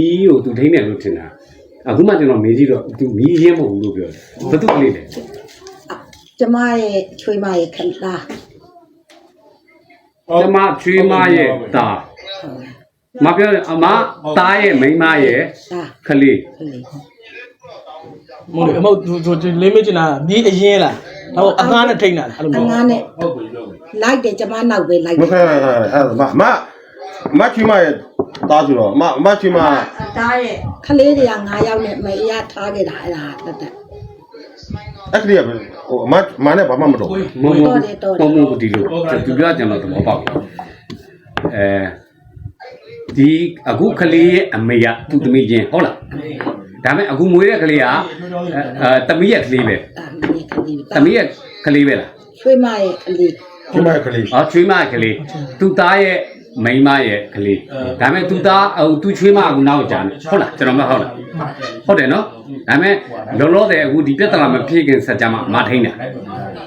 ီးကိုသူထိန်းတယ်လို့ထင်တာအခုမှကျွန်တော်မေးကြည့်တော့သူမီးရင်းမဟုတ်ဘူးလို့ပြောတယ်ဘသူကလေးလဲကျမရဲ့ချွေးမရဲ့ခန္ဓာကျမချွေးမရဲ့တာမပြောတယ်အမသားရဲ့မိန်းမရဲ့ဒါခလေးကလေးမဟုတ်လေအမဟုတ်သူသူသူလေးမကျင်တာဒီအရင်လားတော့အငားနဲ့ထိန်းတာလားအဲ့လိုအမျိုးငားနဲ့လိုက်တယ်ကျမနောက်ပဲလိုက်မတယ်ခဲခဲအဲ့ဒါမ မမချီမရဲ့တားဆိုတော့မမချီမဒါရဲ့ကလေးတွေက9ယောက်နဲ့မရထားခဲ့တာအဲ့ဒါတက်တက်အဲ့ဒီကဟိုမမနဲ့ဘာမှမတော့ဘူးမုံမုံမုံမုံဒီလိုသူပြောကျွန်တော်သဘောပေါက်တယ်အဲဒီအခုခလေးရဲ့အမေကသူ့သမီးချင်းဟုတ်လားဒါပေမဲ့အခုမွေးတဲ့ကလေးကအဲသမီးရဲ့ကလေးပဲဒါမင်းကလေးသမီးရဲ့ကလေးပဲလားချွေးမရဲ့ကလေးချီမရဲ့ကလေးအော်ချွေးမရဲ့ကလေးသူ့သားရဲ့ မိန်းမရဲ့ကလေးဒါပေမဲ့သူ့သားဟိုသူ့ချွေးမကအခုနောက်ကြတယ်ဟုတ်လားကျွန်တော်မဟုတ်လားဟုတ်တယ်နော်ဒါပေမဲ့လောလောဆယ်အခုဒီပြဿနာမဖြစ်ခင်ဆက်ကြမှာမထိန်တာ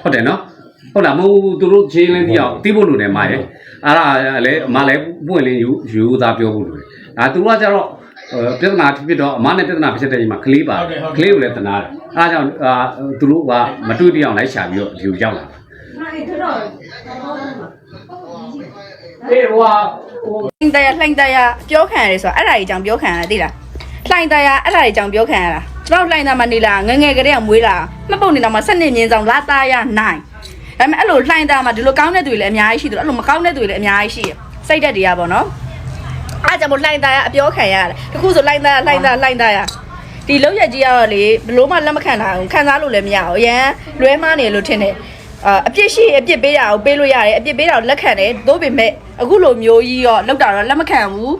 ဟုတ်တယ်နော်ဟုတ်လားမဟုတ်ဘူးသူတို့ချင်းလင်းပြောင်းတီးဖို့လိုတယ်မရဲ့အဲ့ဒါလည်းအမလည်းပွင့်လင်းယူယူသားပြောဖို့လိုတယ်ဒါသူတို့ကကြတော့ပြဿနာဖြစ်တော့အမနဲ့ပြဿနာဖြစ်တဲ့ချိန်မှာကလေးပါကလေးကိုလည်းတနာတယ်အားကြောင့်သူတို့ကမတွေ့ပြအောင်လိုက်ရှာပြီးတော့ဒီကိုရောက်လာ အေးဟိုဟာဟိုလှိုင်တရလှိုင်တရပြောခံရတယ်ဆိုတာအဲ့ဒါကြီးကြောင့်ပြောခံရတာသိလားလှိုင်တရအဲ့ဒါကြီးကြောင့်ပြောခံရတာကျွန်တော်လှိုင်တမနေလာငယ်ငယ်ကလေးကမွေးလာမှတ်ပုံနေတော့မှဆက်နေမြင်းဆောင်လာသားရနိုင်ဒါပေမဲ့အဲ့လိုလှိုင်တမှာဒီလိုကောင်းတဲ့သူတွေလည်းအများကြီးရှိတယ်အဲ့လိုမကောင်းတဲ့သူတွေလည်းအများကြီးရှိတယ်စိတ်သက်တရားပေါ့နော်အားကြောင့်မို့လှိုင်တရအပြောခံရတယ်တခုဆိုလှိုင်တရလှိုင်တရလှိုင်တရဒီလောက်ရက်ကြီးကတော့လေဘလို့မှလက်မခံတာဘူးခံစားလို့လည်းမရဘူးအရန်လွဲမားနေလို့ထင်တယ် အာအပြစ်ရှိရင်အပြစ်ပေးတာကိုပေးလို့ရတယ်အပြစ်ပေးတာကိုလက်ခံတယ်သို့ပေမဲ့အခုလိုမျိုးကြီးတော့လောက်တာတော့လက်မခံဘူး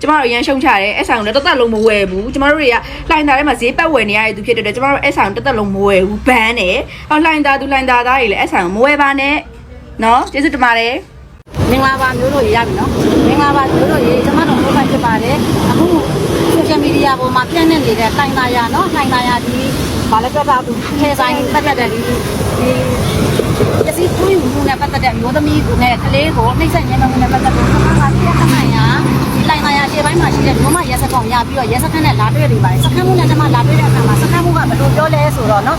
ကျမတို့ရန်ရှုံချတယ်အဲ့ဆောင်လည်းတသက်လုံးမဝယ်ဘူးကျမတို့တွေကလှိုင်သားထဲမှာဈေးပတ်ဝယ်နေရတဲ့သူဖြစ်တဲ့အတွက်ကျမတို့အဲ့ဆောင်တသက်လုံးမဝယ်ဘူးဘန်းတယ်ဟောလှိုင်သားသူလှိုင်သားသားတွေလည်းအဲ့ဆောင်မဝယ်ပါနဲ့နော်ကျေးဇူးတင်ပါတယ်မင်္ဂလာပါမျိုးတို့ရရပြီနော်မင်္ဂလာပါမျိုးတို့ရေကျမတို့ဘုရားဖြစ်ပါတယ်အခု social media ပေါ်မှာပြန့်နှံ့နေတဲ့တိုင်သာယာနော်တိုင်သာယာဒီဘာလဲပြောတာသူထဲဆိုင်တက်တက်တဲ့ဒီဒီ ပစ္စည်းသွေးမှုနဲ့ပတ်သက်တဲ့မျိုးသမီးနဲ့ကလေးကိုနှိမ့်ဆက်ညံ့မှုနဲ့ပတ်သက်တဲ့ဆက်မှာပြခနိုင်ရဒီတိုင်သာယာရှေ့ပိုင်းမှာရှိတဲ့ဘုမရဲစက်ကောင်ရပြီးတော့ရဲစခန်းနဲ့လာတွေ့နေပါတယ်စခန်းမှုနဲ့ကျမလာတွေ့တဲ့အခါမှာစခန်းမှုကဘယ်လိုပြောလဲဆိုတော့နော်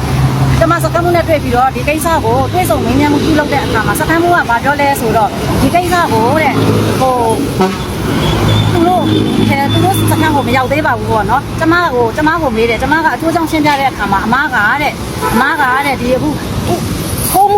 ကျမစခန်းမှုနဲ့တွေ့ပြီးတော့ဒီကိစ္စကိုတွေ့ဆုံမင်းများမှုပြုလုပ်တဲ့အခါမှာစခန်းမှုကဘာပြောလဲဆိုတော့ဒီကိစ္စကိုတဲ့ဟိုသူတို့အဲသူတို့စခန်းကိုမရောက်သေးပါဘူးပေါ့နော်ကျမကိုကျမကိုမေးတယ်ကျမကအကျိုးကြောင့်ရှင်းပြတဲ့အခါမှာအမကတဲ့အမကတဲ့ဒီအခု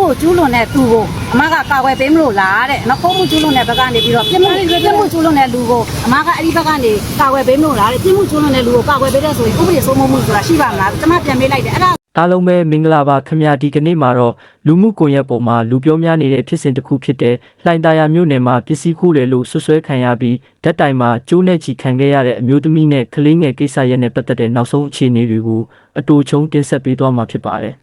ခိုးမှုကျူးလွန်တဲ့သူကိုအမကကာကွယ်ပေးမလို့လားတဲ့နော်ခိုးမှုကျူးလွန်တဲ့ဘက်ကနေပြီးတော့ပြစ်မှုပြစ်မှုကျူးလွန်တဲ့လူကိုအမကအဲ့ဒီဘက်ကနေကာကွယ်ပေးမလို့လားတဲ့ပြစ်မှုကျူးလွန်တဲ့လူကိုကာကွယ်ပေးတဲ့ဆိုရင်ဥပဒေစိုးမိုးမှုဆိုတာရှိပါမလားကျမပြန်မေးလိုက်တယ်အဲ့ဒါအားလုံးပဲမင်္ဂလာပါခင်ဗျာဒီကနေ့မှာတော့လူမှုကွန်ရက်ပေါ်မှာလူပြောများနေတဲ့ဖြစ်စဉ်တစ်ခုဖြစ်တဲ့လှိုင်သာယာမြို့နယ်မှာပစ္စည်းခုလေလို့ဆွဆွဲခံရပြီးဓာတ်တိုင်မှာကျိုးနဲ့ချီခံခဲ့ရတဲ့အမျိုးသမီးနဲ့ကလေးငယ်ကိစ္စရပ်နဲ့ပတ်သက်တဲ့နောက်ဆုံးအခြေအနေတွေကိုအတူချုံတင်ဆက်ပေးသွားမှာဖြစ်ပါတယ်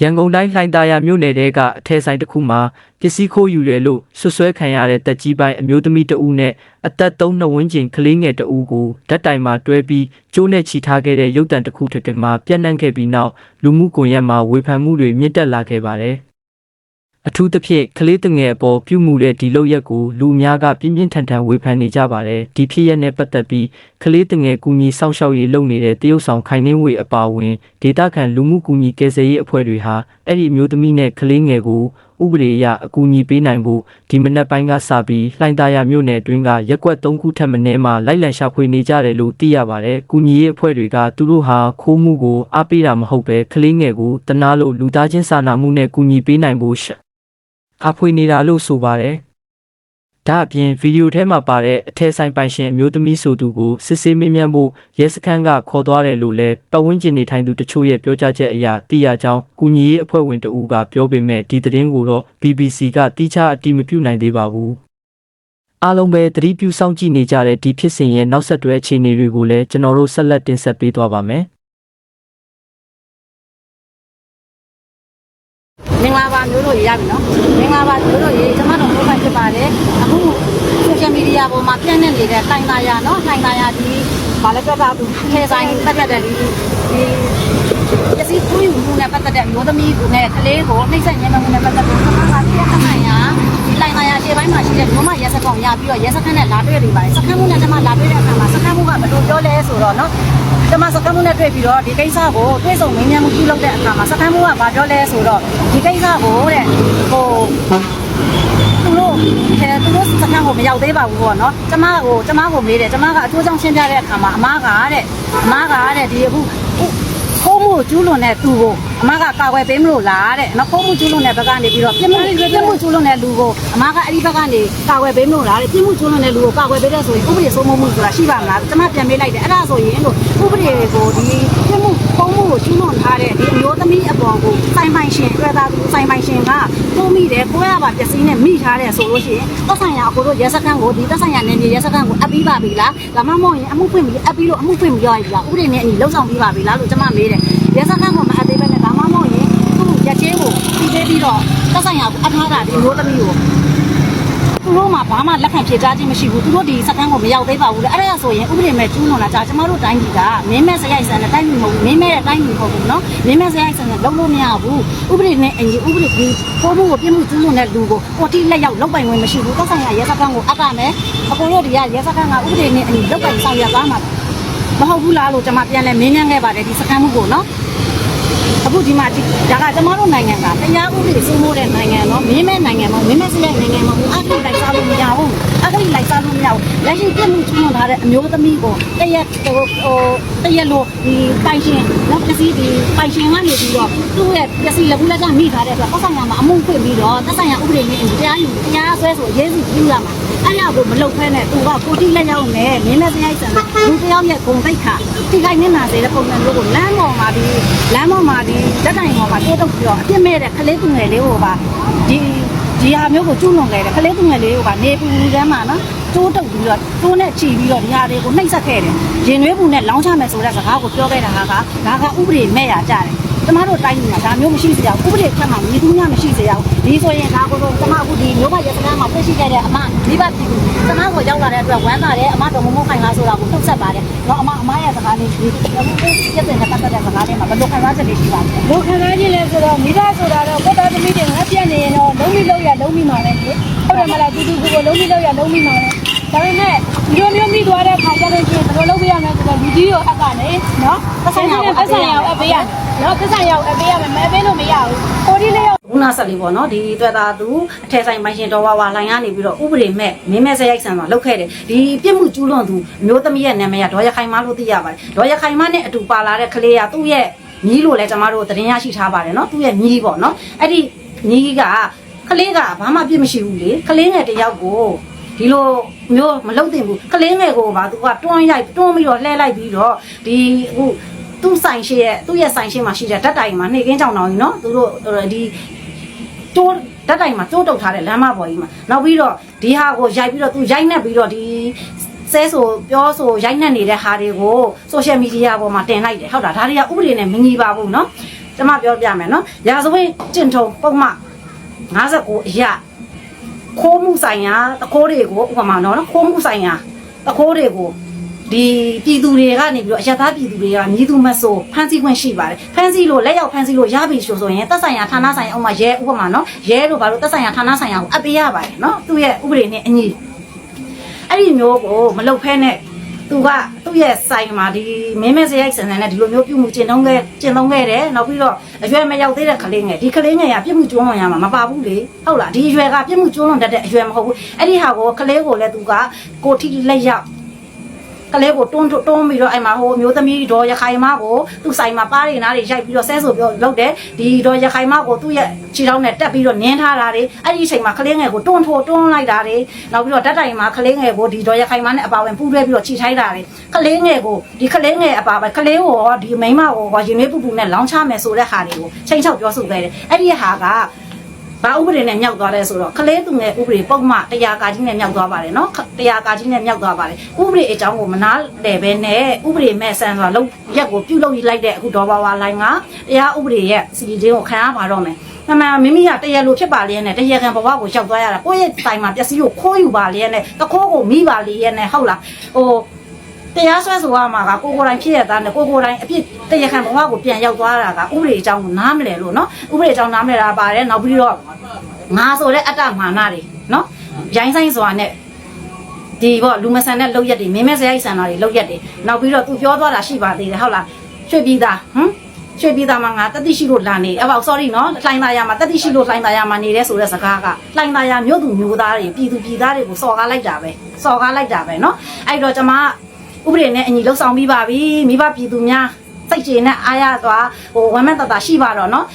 ရန်ကုန်တိုင်းလှိုင်သာယာမြို့နယ်တဲကအထက်ဆိုင်တစ်ခုမှာပစ္စည်းခိုးယူရလို့ဆွဆွဲခံရတဲ့တက်ကြီးပိုင်းအမျိုးသမီးတဦးနဲ့အသက်3နှစ်ဝန်းကျင်ကလေးငယ်တဦးကိုဓာတ်တိုင်မှာတွဲပြီးကျိုးနဲ့ချီထားခဲ့တဲ့ရုပ်တံတစ်ခုတစ်တည်းမှာပြန့်နှံ့ခဲ့ပြီးနောက်လူမှုကွန်ရက်မှာဝေဖန်မှုတွေမြင့်တက်လာခဲ့ပါတယ်။ အထူးသဖြင့်ကလေးတငယ်အပေါ်ပြုမှုတဲ့ဒီလုပ်ရက်ကိုလူအများကပြင်းပြင်းထန်ထန်ဝေဖန်နေကြပါတယ်။ဒီဖြစ်ရက်နဲ့ပတ်သက်ပြီးကလေးတငယ်ကူညီစောင့်ရှောက်ရေးလုပ်နေတဲ့တရုတ်ဆောင်ခိုင်နှင်းဝေအပါအဝင်ဒေတာခန်လူမှုကူညီကယ်ဆယ်ရေးအဖွဲ့တွေဟာအဲ့ဒီအမျိုးသမီးနဲ့ကလေးငယ်ကိုဥပဒေအရအကူအညီပေးနိုင်ဖို့ဒီမနက်ပိုင်းကစပြီးလှိုင်သာယာမြို့နယ်အတွင်းကရက်ကွက်၃ခုထပ်မံမှာလိုက်လံရှာဖွေနေကြတယ်လို့သိရပါတယ်။ကူညီရေးအဖွဲ့တွေကသူတို့ဟာခိုးမှုကိုအားပေးတာမဟုတ်ပဲကလေးငယ်ကိုတနာလို့လူသားချင်းစာနာမှုနဲ့ကူညီပေးနိုင်ဖို့ရှာ အားဖွေနေတာလို့ဆိုပါတယ်။ဒါအပြင်ဗီဒီယိုထဲမှာပါတဲ့အထက်ဆိုင်ပိုင်ရှင်အမျိုးသမီးဆိုသူကိုစစ်ဆေးမေးမြန်းဖို့ရဲစခန်းကခေါ်သွားတယ်လို့လည်းပတ်ဝန်းကျင်နေထိုင်သူတချို့ရဲ့ပြောကြားချက်အရသိရကြောင်းကုညီရေးအဖွဲ့ဝင်တဦးကပြောပေမဲ့ဒီသတင်းကိုတော့ BBC ကတိကျအတည်မပြုနိုင်သေးပါဘူး။အားလုံးပဲသတိပြုစောင့်ကြည့်နေကြတဲ့ဒီဖြစ်စဉ်ရဲ့နောက်ဆက်တွဲအခြေအနေတွေကိုလည်းကျွန်တော်တို့ဆက်လက်တင်ဆက်ပေးသွားပါမယ်။ မင်္ဂလာပါမျိုးတို့ရရပြီနော်မင်္ဂလာပါမျိုးတို့ရေကျမတို့ဘုရားဖြစ်ပါတယ်အခု social media ပေါ်မှာပြန့်နှံ့နေတဲ့တိုင်သာယာနော်တိုင်သာယာဒီဘာလဲပြောတာသူထဲဆိုင်တက်တက်တဲ့ဒီဒီပစ္စည်းသွေးမှုနဲ့ပတ်သက်တဲ့မျိုးသမီးနဲ့ကလေးကိုနှိမ့်ဆက်ညံ့မှုနဲ့ပတ်သက်တဲ့ဆက်မှာပြခနိုင်ရဒီလိုင်သာယာရှေ့ပိုင်းမှာရှိတဲ့မြို့မရဲစခန်းကိုရပြီးတော့ရဲစခန်းနဲ့လာတွေ့နေပါတယ်စခန်းမှုနဲ့ကျွန်မလာတွေ့တဲ့အခါမှာစခန်းမှုကဘယ်လိုပြောလဲဆိုတော့နော် ကျွန်မစခန်းမှုနဲ့တွေ့ပြီးတော့ဒီကိစ္စကိုတွေ့ဆုံမင်းများမှုပြုလုပ်တဲ့အခါမှာစခန်းမှုကဘာပြောလဲဆိုတော့ဒီကိစ္စကိုတဲ့ဟိုသူတို့အဲသူတို့စခန်းကိုမရောက်သေးပါဘူးပေါ့နော်ကျမကိုကျမကိုမေးတယ်ကျမကအကျိုးကြောင့်ရှင်းပြတဲ့အခါမှာအမကတဲ့အမကတဲ့ဒီအခု ခိုးမှုကျူးလွန်တဲ့သူကိုအမကကာကွယ်ပေးမလို့လားတဲ့နော်ခိုးမှုကျူးလွန်တဲ့ဘက်ကနေပြီးတော့ပြစ်မှုပြစ်မှုကျူးလွန်တဲ့လူကိုအမကအဲ့ဒီဘက်ကနေကာကွယ်ပေးမလို့လားတဲ့ပြစ်မှုကျူးလွန်တဲ့လူကိုကာကွယ်ပေးတဲ့ဆိုရင်ဥပဒေစိုးမိုးမှုဆိုတာရှိပါမလားကျမပြန်မေးလိုက်တယ်အဲ့ဒါဆိုရင်လို့ဥပဒေကိုဒီပြစ်မှုခိုးမှုကိုကျူးလွန်ထားတဲ့ဒီအမျိုးသမီးအပေါ်ကိုစိုင်းပိုင်ရှင်တွေ့တာသူစိုင်းပိုင်ရှင်ကကိုမိတယ်ကိုရပါပစ္စည်းနဲ့မိထားတယ်ဆိုလို့ရှိရင်သက်ဆိုင်ရာအကိုတို့ရဲစခန်းကိုဒီသက်ဆိုင်ရာနယ်မြေရဲစခန်းကိုအပ်ပြီးပါပြီလားဒါမှမဟုတ်ရင်အမှုဖွင့်ပြီးအပ်ပြီးလို့အမှုဖွင့်ပြီးရောရပြီလားဥပဒေနဲ့အညီလုံဆောင်ပြီးပါပြီလားလို့ကျွန်မမေးတယ် ရဲစခန်းကိုမအပ်သေးပဲနဲ့ဒါမှမဟုတ်ရင်သူ့ရက်ချင်းကိုပြီးသေးပြီးတော့သက်ဆိုင်ရာကိုအပ်ထားတာဒီမျိုးသမီးကိုသူတို့မှဘာမှလက်ခံဖြေကြားခြင်းမရှိဘူးသူတို့ဒီစခန်းကိုမရောက်သေးပါဘူးလေအဲ့ဒါဆိုရင်ဥပဒေမဲ့ကျူးလွန်လာကြကျမတို့တိုင်းပြည်ကမင်းမဲ့စရိုက်ဆန်တဲ့တိုင်းပြည်မဟုတ်ဘူးမင်းမဲ့တဲ့တိုင်းပြည်မဟုတ်ဘူးနော်မင်းမဲ့စရိုက်ဆန်တဲ့လုံးလို့မရဘူးဥပဒေနဲ့အညီဥပဒေဒီပိုးမှုကိုပြစ်မှုကျူးလွန်တဲ့လူကိုကိုတိလက်ရောက်လောက်ပိုင်ဝင်မရှိဘူးသက်ဆိုင်ရာရဲစခန်းကိုအပ်ကမယ်အကိုတို့ဒီကရဲစခန်းကဥပဒေနဲ့အညီလောက်ပိုင်ဆောင်ရွက်သွားမှာ မဟုတ်ဘူးလားလို့ကျွန်မပြန်လဲမင်းမြန်းခဲ့ပါတယ်ဒီစခန်းမှုကိုနော်အခုဒီမှာဒီဒါကကျမတို့နိုင်ငံကတရားဥပဒေစိုးမိုးတဲ့နိုင်ငံနော်မင်းမဲ့နိုင်ငံမဟုတ်မင်းမဲ့စရိုက်နိုင်ငံမဟုတ်အခိလိုက်စားလို့မရဘူး အခိလိုက်စားလို့မရဘူးလက်ရှိပြစ်မှုချမှတ်ထားတဲ့အမျိုးသမီးကိုတရက်ဟိုဟိုတရက်လို့ဒီပိုင်ရှင်နော်ပစ္စည်းဒီပိုင်ရှင်ကနေပြီးတော့သူ့ရဲ့ပစ္စည်းလက်ဘူးလက်ကမိထားတဲ့အတွက်ပတ်ဆိုင်ရာမှာအမှုဖွင့်ပြီးတော့သက်ဆိုင်ရာဥပဒေနဲ့တရားယူတရားဆွဲဆိုရေးစုပြုရမှာအဲ့ရကိုမလုပ်ဖဲနဲ့သူကကိုတိလက်ရောက်နဲ့မင်းမဲ့စရိုက်ဆန်တဲ့လူတစ်ယောက်ရဲ့ဂုံတိတ်ခါထိခိုက်နေမှာစေတဲ့ပုံစံမျိုးကိုလမ်းပေါ်မှာဒီလမ်းပေါ်မှာဒီတက်တိုင်ပေါ်မှာတိုးတုပ်ပြီးတော့အပြစ်မဲ့တဲ့ကလေးသူငယ်လေးကိုပါဒီ ဒီဟာမျိုးကိုကျူးလွန်ခဲ့တယ်ကလေးသူငယ်လေးကိုပါနေပူတန်းမှာနော်တိုးတုပ်ပြီးတော့တိုးနဲ့ချီပြီးတော့ဒီဟာတွေကိုနှိပ်စက်ခဲ့တယ်ရင်နွေးပူနဲ့လောင်းချမယ်ဆိုတဲ့စကားကိုပြောခဲ့တာဟာကဒါကဥပဒေမဲ့ရကြတယ် ကျမတို့တိုင်းမှာဒါမျိုးမရှိစေရဘူးဥပဒေခက်မှာမြည်သူများမရှိစေရဘူးဒီဆိုရင်ဒါကိုတော့ကျမအခုဒီမျိုးမရစကားမှာတွေ့ရှိခဲ့တဲ့အမမိဘပြည်သူကျမကိုရောက်လာတဲ့အတွက်ဝမ်းသာတယ်အမတော်မမိုးခိုင်လားဆိုတာကိုနှုတ်ဆက်ပါတယ်တော့အမအမရဲ့စကားလေးဒီအခုပြည့်စုံတဲ့ပတ်သက်တဲ့စကားလေးမှာဘယ်လိုခံစားချက်တွေရှိပါလဲဘိုခံစားခြင်းလဲဆိုတော့မိသားဆိုတာတော့ကိုယ်သားသမီးတွေငါပြက်နေရင်တော့လုံးပြီးလုံးရလုံးပြီးမှလည်းလေဟုတ်တယ်မလားတူတူကိုလုံးပြီးလုံးရလုံးပြီးမှလည်း ဒါပေမဲ့ဒီလိုမျိုးမိသွားတဲ့ခါကျတော့ရှင်ဘယ်လိုလုပ်ပြရမလဲဆိုတော့လူကြီးရောအပ်ကနေနော်ပတ်ဆိုင်ရာကိုပတ်ဆိုင်ရာကိုအပ်ပေးရနော်ပတ်ဆိုင်ရာကိုအပ်ပေးရမယ်မအပ်ပေးလို့မရဘူးကိုဒီလေးရောဦးနာဆက်လေးပေါ့နော်ဒီတွေ့တာသူအထက်ဆိုင်မိုင်းရှင်တော်ဝါဝါလိုင်းကနေပြီးတော့ဥပဒေမဲ့မင်းမဲ့စရိုက်ဆန်မှာလောက်ခဲ့တယ်ဒီပြစ်မှုကျူးလွန်သူမျိုးသမီးရဲ့နာမည်ကဒေါ်ရခိုင်မလို့သိရပါတယ်ဒေါ်ရခိုင်မနဲ့အတူပါလာတဲ့ကလေးကသူ့ရဲ့ညီလို့လည်းကျမတို့သတင်းရရှိထားပါတယ်နော်သူ့ရဲ့ညီပေါ့နော်အဲ့ဒီညီကကလေးကဘာမှပြစ်မရှိဘူးလေကလေးငယ်တစ်ယောက်ကို ဒီလိုမျိုးမလုပ်သင့်ဘူးကလေးငယ်ကိုပါသူကတွန်းရိုက်တွန်းပြီးတော့လှဲလိုက်ပြီးတော့ဒီအခုသူ့ဆိုင်ရှိရဲ့သူ့ရဲ့ဆိုင်ရှိမှာရှိတဲ့ဓာတ်တိုင်မှာနေကင်းကြောင်တောင်ကြီးနော်သူတို့ဒီ တိုးဓာတ်တိုင်မှာတိုးတုတ်ထားတဲ့လမ်းမပေါ်ကြီးမှာနောက်ပြီးတော့ဒီဟာကိုရိုက်ပြီးတော့သူရိုက်နှက်ပြီးတော့ဒီဆဲဆိုပြောဆိုရိုက်နှက်နေတဲ့ဟာတွေကိုဆိုရှယ်မီဒီယာပေါ်မှာတင်လိုက်တယ်ဟုတ်တာဒါတွေကဥပဒေနဲ့မညီပါဘူးเนาะကျွန်မပြောပြမယ်เนาะရာဇဝတ်ကျင့်ထုံပုံမှ59အရာ ခိုးမှုဆိုင်ရာတခိုးတွေကိုဥပမာနော်ခိုးမှုဆိုင်ရာတခိုးတွေကိုဒီပြည်သူတွေကနေပြီးတော့အရသာပြည်သူတွေကမြည်သူမဆိုဖမ်းဆီးခွင့်ရှိပါတယ်ဖမ်းဆီးလို့လက်ရောက်ဖမ်းဆီးလို့ရပြီဆိုဆိုရင်သက်ဆိုင်ရာဌာနဆိုင်ရာဥပမာရဲဥပမာနော်ရဲတို့ဘာလို့သက်ဆိုင်ရာဌာနဆိုင်ရာကိုအပ်ပေးရပါတယ်နော်သူ့ရဲ့ဥပဒေနဲ့အညီအဲ့ဒီမျိုးကိုမလုပ်ဖဲနဲ့ သူကသူ့ရဲ့ဆိုင်မှာဒီမင်းမဲစရိုက်စံစံနဲ့ဒီလိုမျိုးပြုမှုကျင့်သုံးခဲ့ကျင့်သုံးခဲ့တယ်နောက်ပြီးတော့အရွယ်မရောက်သေးတဲ့ကလေးငယ်ဒီကလေးငယ်ကပြစ်မှုကျူးလွန်ရမှာမပါဘူးလေဟုတ်လားဒီအရွယ်ကပြစ်မှုကျူးလွန်တတ်တဲ့အရွယ်မဟုတ်ဘူးအဲ့ဒီဟာကိုကလေးကိုလည်းသူကကိုထိလက်ရောက် ကလေးကိုတွန်းတွန်းပြီးတော့အဲ့မှာဟိုမျိုးသမီးတော်ရခိုင်မကိုသူ့ဆိုင်မှာပါးရီနားတွေရိုက်ပြီးတော့ဆဲဆိုပြောလုပ်တယ်ဒီတော်ရခိုင်မကိုသူ့ရဲ့ခြေထောက်နဲ့တက်ပြီးတော့နင်းထားတာတွေအဲ့ဒီအချိန်မှာကလေးငယ်ကိုတွန်းထိုးတွန်းလိုက်တာတွေနောက်ပြီးတော့တက်တိုင်မှာကလေးငယ်ကိုဒီတော်ရခိုင်မနဲ့အပါဝင်ပူးတွဲပြီးတော့ခြိထိုက်တာတွေကလေးငယ်ကိုဒီကလေးငယ်အပါပဲကလေးကိုရောဒီမိန်းမကိုရောရင်နှွေးပူပူနဲ့လောင်းချမယ်ဆိုတဲ့ဟာတွေကိုချိန်ချောက်ပြောဆိုခဲ့တယ်အဲ့ဒီဟာက ဘာဥပဒေနဲ့မြောက်သွားလဲဆိုတော့ကလေးသူငယ်ဥပဒေပုံမှန်တရားကာကြီးနဲ့မြောက်သွားပါတယ်နော်တရားကာကြီးနဲ့မြောက်သွားပါတယ်ဥပဒေအကြောင်းကိုမနာတယ်ပဲနဲ့ဥပဒေမဲ့ဆန်ဆိုတာလုံးရက်ကိုပြုတ်လုပ်လိုက်တဲ့အခုဒေါ်ဘာဝါလိုင်းကတရားဥပဒေရဲ့စီဒီတင်းကိုခံရပါတော့မယ်။အမှန်မိမိကတရားလိုဖြစ်ပါလျက်နဲ့တရားခံဘဝကိုရောက်သွားရတာကိုယ့်ရဲ့တိုင်မှာပျက်စီးကိုခိုးယူပါလျက်နဲ့တခိုးကိုမိပါလျက်နဲ့ဟုတ်လားဟို တရားစွဲဆိုရမှာကကိုကိုယ်တိုင်ဖြစ်ရတာနဲ့ကိုကိုယ်တိုင်အဖြစ်တရားခံဘဝကိုပြန်ရောက်သွားတာကဥပဒေအကြောင်းကိုနားမလည်လို့နော်ဥပဒေအကြောင်းနားမလည်တာပါတယ်နောက်ပြီးတော့ငါဆိုတဲ့အတ္တမာနတွေနော်ရိုင်းဆိုင်စွာနဲ့ဒီပေါ့လူမဆန်တဲ့လောက်ရက်တွေမင်းမဲစရိုက်ဆန်တာတွေလောက်ရက်တွေနောက်ပြီးတော့သူပြောသွားတာရှိပါသေးတယ်ဟုတ်လားရွှေပြည်သားဟမ်ရွှေပြည်သားမှာငါတတိရှိလို့လာနေအဲ့ပေါ့ sorry နော်လှိုင်းသားရမှာတတိရှိလို့လှိုင်းသားရမှာနေတဲ့ဆိုတဲ့စကားကလှိုင်းသားရမြို့သူမြို့သားတွေပြည်သူပြည်သားတွေကိုစော်ကားလိုက်တာပဲစော်ကားလိုက်တာပဲနော်အဲ့တော့ကျမက ဥပဒေနဲ့အညီလှုပ်ဆောင်ပြီးပါပြီမိဘပြည်သူများစိတ်ကျေနဲ့အားရသွားဟိုဝမ်းမတတရှိပါတော့เนาะ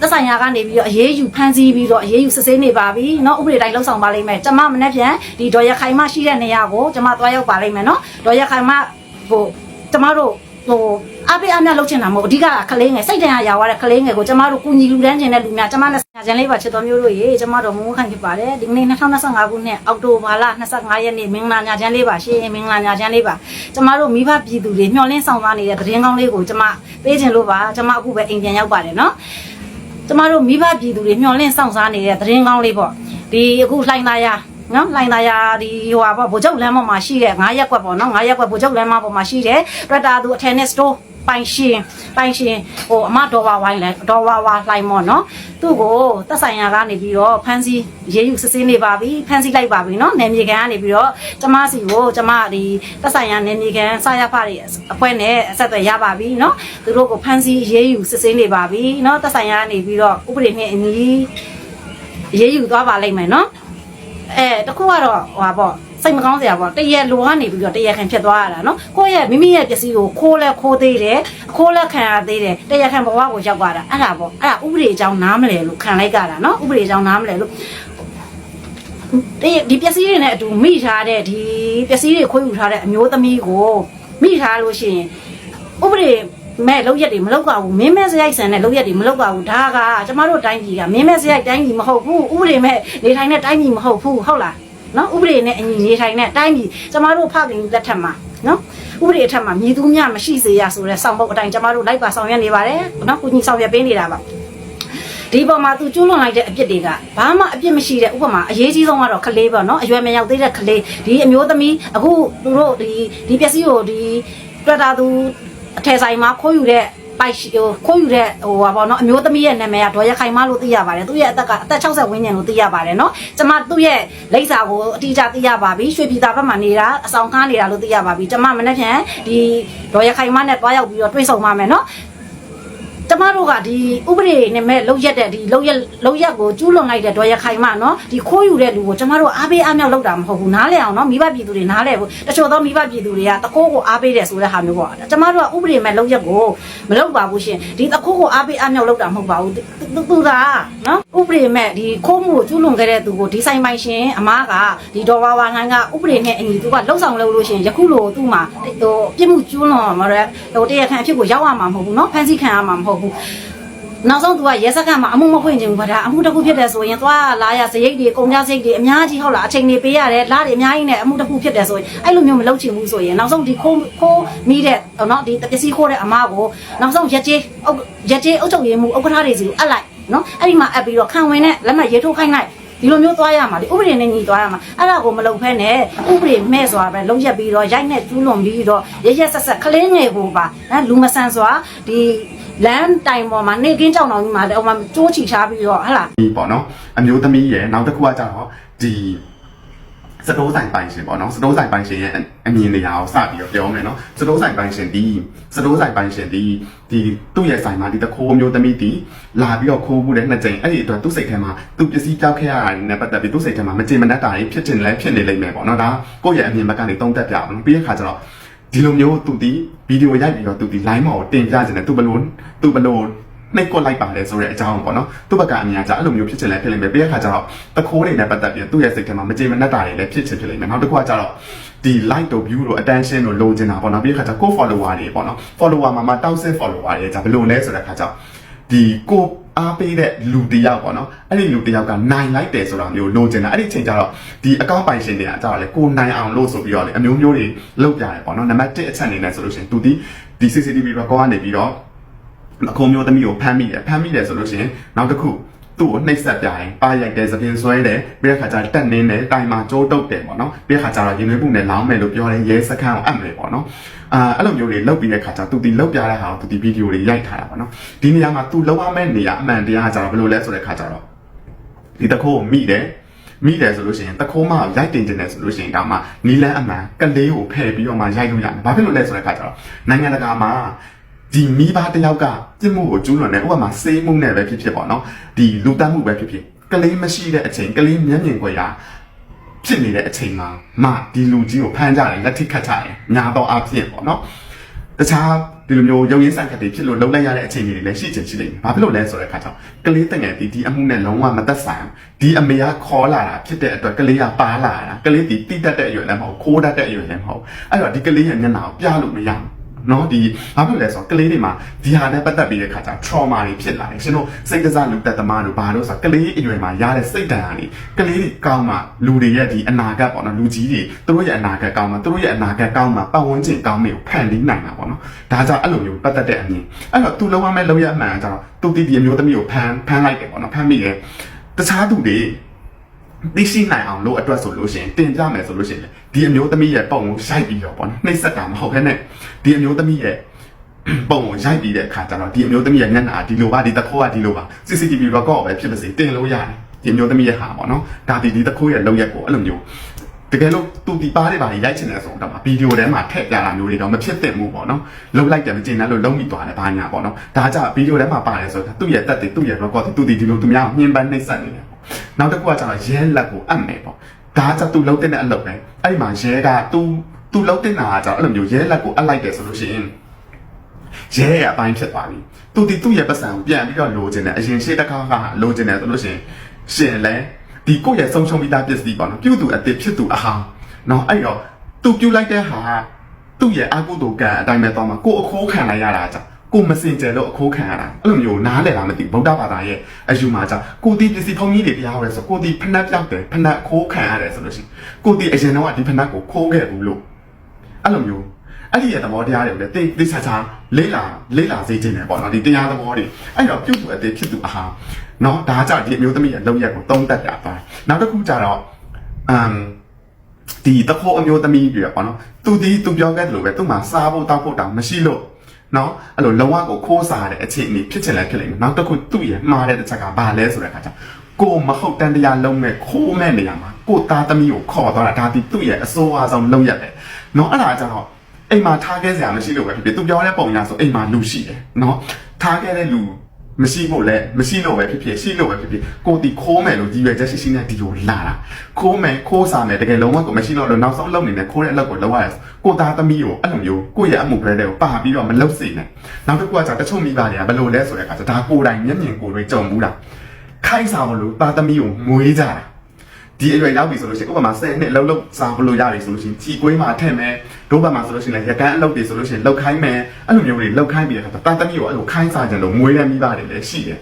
သက်ဆိုင်ရာကနေပြီးတော့အရေးယူဖမ်းဆီးပြီးတော့အရေးယူစစ်ဆေးနေပါပြီเนาะဥပဒေတိုင်းလှုပ်ဆောင်ပါလိမ့်မယ်ကျွန်မမနေ့ပြန်ဒီဒေါ်ရခိုင်မရှိတဲ့နေရာကိုကျွန်မသွားရောက်ပါလိမ့်မယ်เนาะဒေါ်ရခိုင်မဟိုကျွန်မတို့ ဟိုအပေးအများလုပ်ချင်တာမဟုတ်အဓိကကလေးငယ်စိတ်တန်ရရသွားတဲ့ကလေးငယ်ကိုကျမတို့ကုညီလူတန်းကျင်တဲ့လူများကျမနဲ့ညာကျန်လေးပါချစ်တော်မျိုးတို့ရေကျမတို့မုန်းခိုင်ဖြစ်ပါတယ်ဒီနေ့2025ခုနှစ်အောက်တိုဘာလ25ရက်နေ့မင်္ဂလာညာကျန်လေးပါရှင်မင်္ဂလာညာကျန်လေးပါကျမတို့မိဘပြည်သူတွေမျှော်လင့်ဆောင်သွားနေတဲ့သတင်းကောင်းလေးကိုကျမပေးခြင်းလို့ပါကျမအခုပဲအိမ်ပြန်ရောက်ပါတယ်နော်ကျမတို့မိဘပြည်သူတွေမျှော်လင့်ဆောင်စားနေတဲ့သတင်းကောင်းလေးပေါ့ဒီအခုလှိုင်းသားရ နော်လိုင်သားယာဒီဟိုဟာပေါ့ဗိုလ်ချုပ်လမ်းပေါ်မှာရှိတဲ့9ရက်ကွက်ပေါ့နော်9ရက်ကွက်ဗိုလ်ချုပ်လမ်းမပေါ်မှာရှိတဲ့ရတာသူအထက်နဲ့စတိုးပိုင်ရှင်ပိုင်ရှင်ဟိုအမဒေါ်ဝါဝိုင်းလဲဒေါ်ဝါဝါလှိုင်မော်နော်သူ့ကိုတက်ဆိုင်ရာကနေပြီးတော့ဖမ်းဆီးရေးယူစစ်ဆေးနေပါပြီဖမ်းဆီးလိုက်ပါပြီနော်နယ်မြေကန်ကနေပြီးတော့ကျမစီကိုကျမဒီတက်ဆိုင်ရာနယ်မြေကန်စရဖတွေအဖွဲ့နဲ့အဆက်အသွယ်ရပါပြီနော်သူတို့ကိုဖမ်းဆီးရေးယူစစ်ဆေးနေပါပြီနော်တက်ဆိုင်ရာကနေပြီးတော့ဥပဒေနဲ့အညီရေးယူသွားပါလိမ့်မယ်နော် အဲတခုကတော့ဟိုပါပေါ့စိတ်မကောင်းစရာပေါ့တရက်လိုကနေပြီးတော့တရက်ခံဖြစ်သွားရတာနော်ကိုယ့်ရဲ့မိမိရဲ့ပစ္စည်းကိုခိုးလဲခိုးသေးတယ်ခိုးလဲခံရသေးတယ်တရက်ခံဘဝကိုရောက်သွားတာအဲ့ဒါပေါ့အဲ့ဒါဥပဒေအကြောင်းနားမလဲလို့ခံလိုက်ကြတာနော်ဥပဒေအကြောင်းနားမလဲလို့ဒီဒီပစ္စည်းတွေနဲ့အတူမိထားတဲ့ဒီပစ္စည်းတွေခိုးယူထားတဲ့အမျိုးသမီးကိုမိထားလို့ရှိရင်ဥပဒေ မဲ့လောက်ရက်တွေမလောက်ပါဘူးမင်းမဲ့စရိုက်ဆန်တဲ့လောက်ရက်တွေမလောက်ပါဘူးဒါကကျမတို့တိုင်းပြည်ကမင်းမဲ့စရိုက်တိုင်းပြည်မဟုတ်ဘူးဥပဒေမဲ့နေထိုင်တဲ့တိုင်းပြည်မဟုတ်ဘူးဟုတ်လားနော်ဥပဒေနဲ့အညီနေထိုင်တဲ့တိုင်းပြည်ကျမတို့ဖခင်လက်ထက်မှာနော်ဥပဒေအထက်မှာမြည်သူများမရှိစေရဆိုတဲ့စောင့်ပုတ်အတိုင်းကျမတို့လိုက်ပါဆောင်ရွက်နေပါတယ်နော်ကိုကြီးဆောင်ရွက်ပေးနေတာပါဒီပေါ်မှာသူကျွလွန်လိုက်တဲ့အပြစ်တွေကဘာမှအပြစ်မရှိတဲ့ဥပမာအရေးကြီးဆုံးကတော့ကလေးပေါ့နော်အရွယ်မရောက်သေးတဲ့ကလေးဒီအမျိုးသမီးအခုသူတို့ဒီဒီပစ္စည်းကိုဒီတွက်တာသူ အထယ်ဆိုင်မှာခိုးယူတဲ့ပိုက်ရှိဟိုခိုးယူတဲ့ဟိုပါပေါ့နော်အမျိုးသမီးရဲ့နာမည်ကဒေါ်ရခိုင်မလို့သိရပါတယ်သူ့ရဲ့အသက်ကအသက်60ဝန်းကျင်လို့သိရပါတယ်နော်ကျမသူ့ရဲ့လိပ်စာကိုအတိအကျသိရပါပြီရွှေပြည်သာဘက်မှာနေတာအဆောင်ကားနေတာလို့သိရပါပြီကျမမနေ့ဖြန်ဒီဒေါ်ရခိုင်မနဲ့တွားရောက်ပြီးတော့တွေ့ဆုံပါမယ်နော်ကျမ တို့ကဒီဥပဒေနဲ့မဲ့လောက်ရက်တဲ့ဒီလောက်ရက်လောက်ရက်ကိုကျူးလွန်လိုက်တဲ့ဒေါ်ရခိုင်မနော်ဒီခိုးယူတဲ့လူကိုကျမတို့အားပေးအားမြောက်လုပ်တာမဟုတ်ဘူးနားလဲအောင်နော်မိဘပြည်သူတွေနားလဲဘူးတချို့သောမိဘပြည်သူတွေကတကိုးကိုအားပေးတယ်ဆိုတဲ့ဟာမျိုးပေါ့ကျမတို့ကဥပဒေမဲ့လောက်ရက်ကိုမလုပ်ပါဘူးရှင်ဒီတကိုးကိုအားပေးအားမြောက်လုပ်တာမဟုတ်ပါဘူးသူသူကနော်ဥပဒေမဲ့ဒီခိုးမှုကိုကျူးလွန်ခဲ့တဲ့သူကိုဒီဆိုင်ပိုင်ရှင်အမားကဒီဒေါ်ဝါဝါဟန်ကဥပဒေနဲ့အညီသူကလှုပ်ဆောင်လုပ်လို့ရှင်ယခုလိုသူ့မှာဟိုပြစ်မှုကျူးလွန်မှာဟိုတရားခံအဖြစ်ကိုရောက်ရမှာမဟုတ်ဘူးနော်ဖန်ဆီးခံရမှာမဟုတ်ဘူးနောက်ဆုံးသူကရဲစခန်းမှာအမှုမဖွင့်ချင်ဘူးဗျာအမှုတစ်ခုဖြစ်တယ်ဆိုရင်သွားလာရစရိတ်တွေကုန်ကြစရိတ်တွေအများကြီးဟုတ်လားအချိန်တွေပေးရတယ်လတွေအများကြီးနဲ့အမှုတစ်ခုဖြစ်တယ်ဆိုရင်အဲ့လိုမျိုးမလုပ်ချင်ဘူးဆိုရင်နောက်ဆုံးဒီခိုးခိုးမိတဲ့နော်ဒီပစ္စည်းခိုးတဲ့အမကိုနောက်ဆုံးရက်ကြီးရက်ကြီးအုပ်ချုပ်ရေးမှုဥက္ကဋ္ဌတွေစီကိုအပ်လိုက်နော်အဲ့ဒီမှာအပ်ပြီးတော့ခံဝင်တဲ့လက်မှတ်ရေးထိုးခိုင်းလိုက် ဒီလိုမျိုးသွားရမှာလေဥပဒေနဲ့ညီသွားရမှာအဲ့ဒါကိုမလုပ်ဖဲနဲ့ဥပဒေမဲ့စွာပဲလုံးရက်ပြီးတော့ရိုက်နဲ့ကျူးလွန်ပြီးတော့ရရက်ဆက်ဆက်ကလေးငယ်ကိုပါနော်လူမဆန်စွာဒီလမ်းတိုင်ပေါ်မှာနေကင်းကြောင်တော်ကြီးမှာဟိုမှာကျိုးချီထားပြီးတော့ဟဟလားဒီပေါ့နော်အမျိုးသမီးရဲ့နောက်တစ်ခုကကြတော့ဒီ စတိုးဆိုင်ပိုင်ရှင်ပေါ့နော်စတိုးဆိုင်ပိုင်ရှင်ရဲ့အမြင်နေရာကိုစပြီးတော့ပြောမယ်နော်စတိုးဆိုင်ပိုင်ရှင်ဒီစတိုးဆိုင်ပိုင်ရှင်ဒီဒီသူ့ရဲ့ဆိုင်မှာဒီတခိုးမျိုးသမီးဒီလာပြီးတော့ခိုးမှုတဲ့နှစ်ကြိမ်အဲ့ဒီအတွက်သူ့စိတ်ထဲမှာသူ့ပစ္စည်းကြောက်ခဲ့ရတာနဲ့ပတ်သက်ပြီးသူ့စိတ်ထဲမှာမကြေမနက်တာတွေဖြစ်တင်လဲဖြစ်နေလိမ့်မယ်ပေါ့နော်ဒါကိုယ့်ရဲ့အမြင်ဘက်ကနေသုံးသပ်ပြအောင်နော်ပြီးတဲ့ခါကျတော့ဒီလိုမျိုးသူဒီဗီဒီယိုရိုက်ပြီးတော့သူဒီ line မှာကိုတင်ပြခြင်းနဲ့သူဘလို့သူဘလို့ နှိတ်ကွက်လိုက်ပါတယ်ဆိုတဲ့အကြောင်းပေါ့နော်သူ့ဘက်ကအများကြီးအဲ့လိုမျိုးဖြစ်ချင်လဲဖြစ်လိမ့်မယ်ပြီးတဲ့ခါကျတော့တခိုးတွေနဲ့ပတ်သက်ပြီးသူ့ရဲ့စိတ်ထဲမှာမကြေမနက်တာတွေလည်းဖြစ်ချင်ဖြစ်လိမ့်မယ်နောက်တစ်ခုကကျတော့ဒီ like တို့ view တို့ attention တို့လိုချင်တာပေါ့နော်ပြီးတဲ့ခါကျကို follower တွေပေါ့နော် follower မှာမှတောက်ဆစ် follower တွေじゃဘယ်လိုလဲဆိုတဲ့ခါကျတော့ဒီကိုအားပေးတဲ့လူတစ်ယောက်ပေါ့နော်အဲ့ဒီလူတစ်ယောက်ကနိုင်လိုက်တယ်ဆိုတာမျိုးလိုချင်တာအဲ့ဒီအချိန်ကျတော့ဒီအကောင့်ပိုင်ရှင်တွေကကျတော့လေကိုနိုင်အောင်လို့ဆိုပြီးတော့လေအမျိုးမျိုးတွေလုပ်ပြရတယ်ပေါ့နော်နံပါတ်1အချက်အနေနဲ့ဆိုလို့ရှိရင်သူဒီဒီ CCTV record ကနေပြီးတော့ အခုံမျိုးသမီးကိုဖမ်းမိတယ်ဖမ်းမိတယ်ဆိုလို့ရှိရင်နောက်တစ်ခုသူ့ကိုနှိပ်စက်ပြရင်ပါရိုက်တယ်သပင်ဆွဲတယ်ပြီးတဲ့ခါကျတက်နင်းတယ်တိုင်မှာကြိုးတုတ်တယ်ပေါ့နော်ပြီးတဲ့ခါကျတော့ရင်သွေးပုနဲ့လောင်းမယ်လို့ပြောတယ်ရဲစခန်းကိုအပ်မယ်ပေါ့နော်အာအဲ့လိုမျိုးတွေလုတ်ပြီးတဲ့ခါကျသူဒီလုတ်ပြတဲ့ဟာကိုသူဒီဗီဒီယိုတွေရိုက်ထားတာပေါ့နော်ဒီနေရာမှာသူလုံရမယ့်နေရာအမှန်တရားကကျတော့ဘယ်လိုလဲဆိုတဲ့ခါကျတော့ဒီတခိုးကိုမိတယ်မိတယ်ဆိုလို့ရှိရင်တခိုးမကိုရိုက်တင်တင်တယ်ဆိုလို့ရှိရင်ဒါမှနီလန်းအမှန်ကလေးကိုဖယ်ပြီးတော့မှရိုက်လို့ရတယ်ဘာဖြစ်လို့လဲဆိုတဲ့အခါကျတော့နိုင်ငံတကာမှာ ဒီမိဘတစ်ယောက်ကပြစ်မှုကိုကျူးလွန်တယ်ဥပမာစေးမှုနဲ့ပဲဖြစ်ဖြစ်ပေါ့နော်ဒီလူတတ်မှုပဲဖြစ်ဖြစ်ကလေးမရှိတဲ့အချိန်ကလေးမျက်မြင်ခွေရဖြစ်နေတဲ့အချိန်မှာမှဒီလူကြီးကိုဖမ်းကြတယ်လက်ထိခတ်ကြတယ်ညာတော့အဖြစ်ပေါ့နော်တခြားဒီလိုမျိုးရုံရင်းဆိုင်ခတ်တွေဖြစ်လို့လုံလိုက်ရတဲ့အခြေအနေတွေလည်းရှိချင်ရှိလိမ့်မယ်။ဘာဖြစ်လို့လဲဆိုတဲ့အခါကျတော့ကလေးတငယ်တီဒီအမှုနဲ့လုံးဝမသက်ဆိုင်ဒီအမေကခေါ်လာတာဖြစ်တဲ့အတွက်ကလေးကပါလာတာကလေးတီတိတတ်တဲ့အရွယ်လည်းမဟုတ်ခိုးတတ်တဲ့အရွယ်လည်းမဟုတ်အဲ့တော့ဒီကလေးရဲ့မျက်နှာကိုပြလို့မရဘူး နော်ဒီဘာဖြစ်လဲဆိုတော့ကလေးတွေမှာဒီဟာနဲ့ပတ်သက်ပြီးတဲ့ခါကျ trauma တွေဖြစ်လာတယ်ရှင်တို့စိတ်တစားလူတက်သမားတို့ဘာလို့ဆိုတော့ကလေးအရွယ်မှာရတဲ့စိတ်တန်ဟာတွေကလေးတွေကောင်းမှလူတွေရဲ့ဒီအနာဂတ်ပေါ့နော်လူကြီးတွေသူတို့ရဲ့အနာဂတ်ကောင်းမှသူတို့ရဲ့အနာဂတ်ကောင်းမှပတ်ဝန်းကျင်ကောင်းတွေကိုဖန်တီးနိုင်တာပေါ့နော်ဒါကြောင့်အဲ့လိုမျိုးပတ်သက်တဲ့အမြင်အဲ့တော့သူလုံးဝမဲ့လုံးရအမှန်ကျတော့သူတည်ဒီအမျိုးသမီးကိုဖန်ဖန်လိုက်တယ်ပေါ့နော်ဖန်မိတယ်တခြားသူတွေ သိရှိနိုင်အောင်လို့အတွက်ဆိုလို့ရှိရင်တင်ပြမယ်ဆိုလို့ရှိရင်ဒီအမျိုးသမီးရဲ့ပုံကိုရိုက်ပြီးတော့ပေါ့နော်နှိပ်စက်တာမဟုတ်ဘဲနဲ့ဒီအမျိုးသမီးရဲ့ပုံကိုရိုက်ပြီးတဲ့အခါကျတော့ဒီအမျိုးသမီးရဲ့မျက်နှာဒီလိုပါဒီတခိုးကဒီလိုပါ CCTV record ပဲဖြစ်ပါစေတင်လို့ရတယ်ဒီအမျိုးသမီးရဲ့ဟာပေါ့နော်ဒါဒီဒီတခိုးရဲ့လောက်ရက်ကိုအဲ့လိုမျိုးတကယ်လို့သူဒီပါးတွေပါရိုက်ချင်တယ်ဆိုတော့ဗီဒီယိုထဲမှာထည့်ပြတာမျိုးတွေတော့မဖြစ်သင့်ဘူးပေါ့နော်လုံလိုက်တယ်မကျင်တယ်လို့လုံးမိသွားတယ်ဘာညာပေါ့နော်ဒါကြဗီဒီယိုထဲမှာပါတယ်ဆိုတော့သူ့ရဲ့တက်တွေသူ့ရဲ့ record တွေသူဒီဒီလိုသူများညှင်းပန်းနှိပ်စက်နေတယ် နောက်တစ်ခုကကျတော့ရဲလက်ကိုအပ်မယ်ပေါ့ဒါကသူ့လုံးတဲ့အလုပ်ပဲအဲ့ဒီမှာရဲကသူသူ့လုံးတဲ့နာကကျတော့အဲ့လိုမျိုးရဲလက်ကိုအပ်လိုက်တယ်ဆိုလို့ရှိရင်ရဲရဲ့အပိုင်းဖြစ်သွားပြီသူဒီသူ့ရဲ့ပတ်စံကိုပြန်ပြီးတော့လိုချင်တယ်အရင်ရှေ့တစ်ခါကလိုချင်တယ်ဆိုလို့ရှိရင်ရှင်လဲဒီကိုယ့်ရဲ့ဆုံးရှုံးပြီးသားပစ္စည်းပေါ့နော်ပြုသူအတစ်ဖြစ်သူအဟောင်းနော်အဲ့တော့သူပြုလိုက်တဲ့ဟာသူ့ရဲ့အကုသို့ကံအတိုင်းပဲသွားမှာကိုအခိုးခံလိုက်ရတာကြောင့် ကိုမစင်ကြယ်လို့အခိုးခံရတာအဲ့လိုမျိုးနားလည်လားမသိဘူးဗုဒ္ဓဘာသာရဲ့အယူမှာကြောင့်ကိုတီပစ္စည်းဖုံကြီးတွေတရားဟောရဲဆိုကိုတီဖနှက်ပြောက်တယ်ဖနှက်ခိုးခံရတယ်ဆိုလို့ရှိရင်ကိုတီအရင်တော့ဒီဖနှက်ကိုခိုးခဲ့ဘူးလို့အဲ့လိုမျိုးအဲ့ဒီရဲ့သဘောတရားတွေကိုလည်းတိတိချာချာလေးလာလေးလာစေခြင်းတယ်ပေါ့နော်ဒီတရားသဘောတွေအဲ့တော့ပြုတ်သူအသေးဖြစ်သူအဟာနော်ဒါကြောင့်ဒီအမျိုးသမီးရဲ့လုံရက်ကိုသုံးတတ်တာပါနောက်တစ်ခုကျတော့အမ်ဒီတခိုးအမျိုးသမီးတွေပေါ့နော်သူဒီသူပြောခဲ့တယ်လို့ပဲသူ့မှာစားဖို့တောက်ဖို့တောင်မရှိလို့ နော်အဲ့လိုလုံးဝကိုခိုးစားတဲ့အခြေအနေဖြစ်ချင်လဲဖြစ်လိမ့်မယ်နောက်တစ်ခုသူ့ရဲ့မှားတဲ့တစ်ချက်ကဘာလဲဆိုတဲ့အခါကျကိုမဟုတ်တန်တရားလုံးမဲ့ခိုးမဲ့နေရာမှာကိုသားသမီးကိုခေါ်သွားတာဒါဒီသူ့ရဲ့အစိုးအဆောင်လုံးရက်တယ်နော်အဲ့ဒါကျတော့အိမ်မှာထားခဲ့စရာမရှိလို့ပဲဖြစ်ဖြစ်သူပြောတဲ့ပုံညာဆိုအိမ်မှာလူရှိတယ်နော်ထားခဲ့တဲ့လူ မရှိဖို့လဲမရှိလို့ပဲဖြစ်ဖြစ်ရှိလို့ပဲဖြစ်ဖြစ်ကိုတီခိုးမယ်လို့ဒီရွယ်ချက်ရှိရှိနဲ့ဒီကိုလာတာခိုးမယ်ခိုးစားမယ်တကယ်လုံးဝကိုမရှိတော့လို့နောက်ဆုံးလုပ်နေတဲ့ခိုးတဲ့အလုပ်ကိုလုပ်ရတယ်ကိုသားသမီးကိုအဲ့လိုမျိုးကိုယ့်ရဲ့အမှုဖရဲတဲ့ကိုပါပြီးတော့မလုပ်စေနဲ့နောက်တစ်ခုကကြာတချို့မိဘတွေကဘယ်လိုလဲဆိုတဲ့အခါကျဒါကိုယ်တိုင်မျက်မြင်ကိုယ်တွေကြုံဘူးလားခိုင်းစားမလို့သားသမီးကိုမွေးကြတာ ဒီအရွယ်ရောက်ပြီဆိုလို့ရှိရင်ဥပမာ10နှစ်အလုပ်လုပ်စားဘလို့ရပြီဆိုလို့ရှိရင်ခြီကွေးမှာထည့်မယ်ဒုဘက်မှာဆိုလို့ရှိရင်လည်းရကန်းအလုပ်တွေဆိုလို့ရှိရင်လောက်ခိုင်းမယ်အဲ့လိုမျိုးတွေလောက်ခိုင်းပြီးတဲ့အခါတာသမီးကိုအဲ့လိုခိုင်းစားကြလို့မွေးတဲ့မိဘတွေလည်းရှိတယ်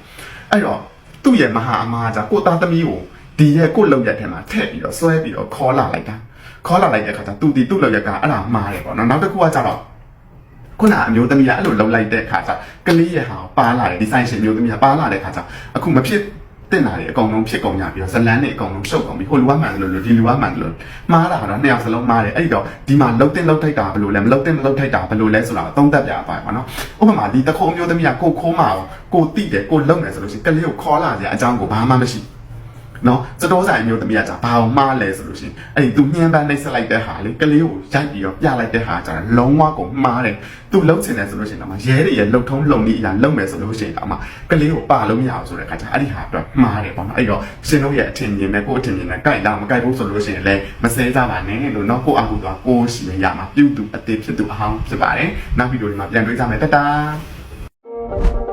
အဲ့တော့သူ့ရဲ့မဟာအမားကြကိုတာသမီးကိုဒီရဲ့ကိုလောက်ရက်ထဲမှာထည့်ပြီးတော့ဆွဲပြီးတော့ခေါ်လာလိုက်တာခေါ်လာလိုက်တဲ့အခါကျသူဒီသူ့လောက်ရက်ကအဲ့ဒါမှားတယ်ပေါ့နော်နောက်တစ်ခုကကြတော့ခုနအမျိုးသမီးကအဲ့လိုလှုပ်လိုက်တဲ့ခါကျကလေးရဲ့ဟာပါလာတယ်ဒီဆိုင်ရှင်မျိုးသမီးကပါလာတဲ့ခါကျအခုမဖြစ် တင်တာတွေအကုန်လုံးဖြစ်ကုန်ကြပြီးတော့ဇလန်းတွေအကုန်လုံးရှုပ်ကုန်ပြီဟိုလူကမှန်တယ်လို့ဒီလူကမှန်တယ်လို့မှားတာကတော့နှစ်ယောက်စလုံးမှားတယ်အဲ့ဒီတော့ဒီမှာလှုပ်တင်လှုပ်ထိုက်တာဘယ်လိုလဲမလှုပ်တင်မလှုပ်ထိုက်တာဘယ်လိုလဲဆိုတာကိုသုံးသပ်ပြပါပါနော်ဥပမာဒီတခုံမျိုးသမီးကကိုခိုးမှာကိုတိတယ်ကိုလုံတယ်ဆိုလို့ရှိရင်ကလေးကိုခေါ်လာကြအကြောင်းကိုဘာမှမရှိဘူး နော်စတိုးဆိုင်မျိုးသမီးကကြာဘာအောင်မှားလဲဆိုလို့ရှိရင်အဲ့ဒီသူညှမ်းပန်းနှိပ်စက်လိုက်တဲ့ဟာလေကလေးကိုရိုက်ပြီးတော့ပြလိုက်တဲ့ဟာကြာလုံးဝကိုမှားတယ်သူလှုပ်ချင်တယ်ဆိုလို့ရှိရင်တော့ရဲတွေရဲ့လှုပ်ထုံးလှုံနေအရာလှုပ်မယ်ဆိုလို့ရှိရင်တော့မှကလေးကိုပါလို့မရအောင်ဆိုတဲ့အခါကျအဲ့ဒီဟာအတွက်မှားတယ်ပေါ့နော်အဲ့တော့ရှင်တို့ရဲ့အထင်မြင်နဲ့ကိုယ်အထင်မြင်နဲ့ကြိုက်လားမကြိုက်ဘူးဆိုလို့ရှိရင်လည်းမစဲကြပါနဲ့လို့နော်ကိုယ့်အကူတော့ကိုယ်ရှိရမှာပြုတ်သူအသေးဖြစ်သူအဟောင်းဖြစ်ပါတယ်နောက်ဗီဒီယိုဒီမှာပြန်တွေ့ကြမယ်တတား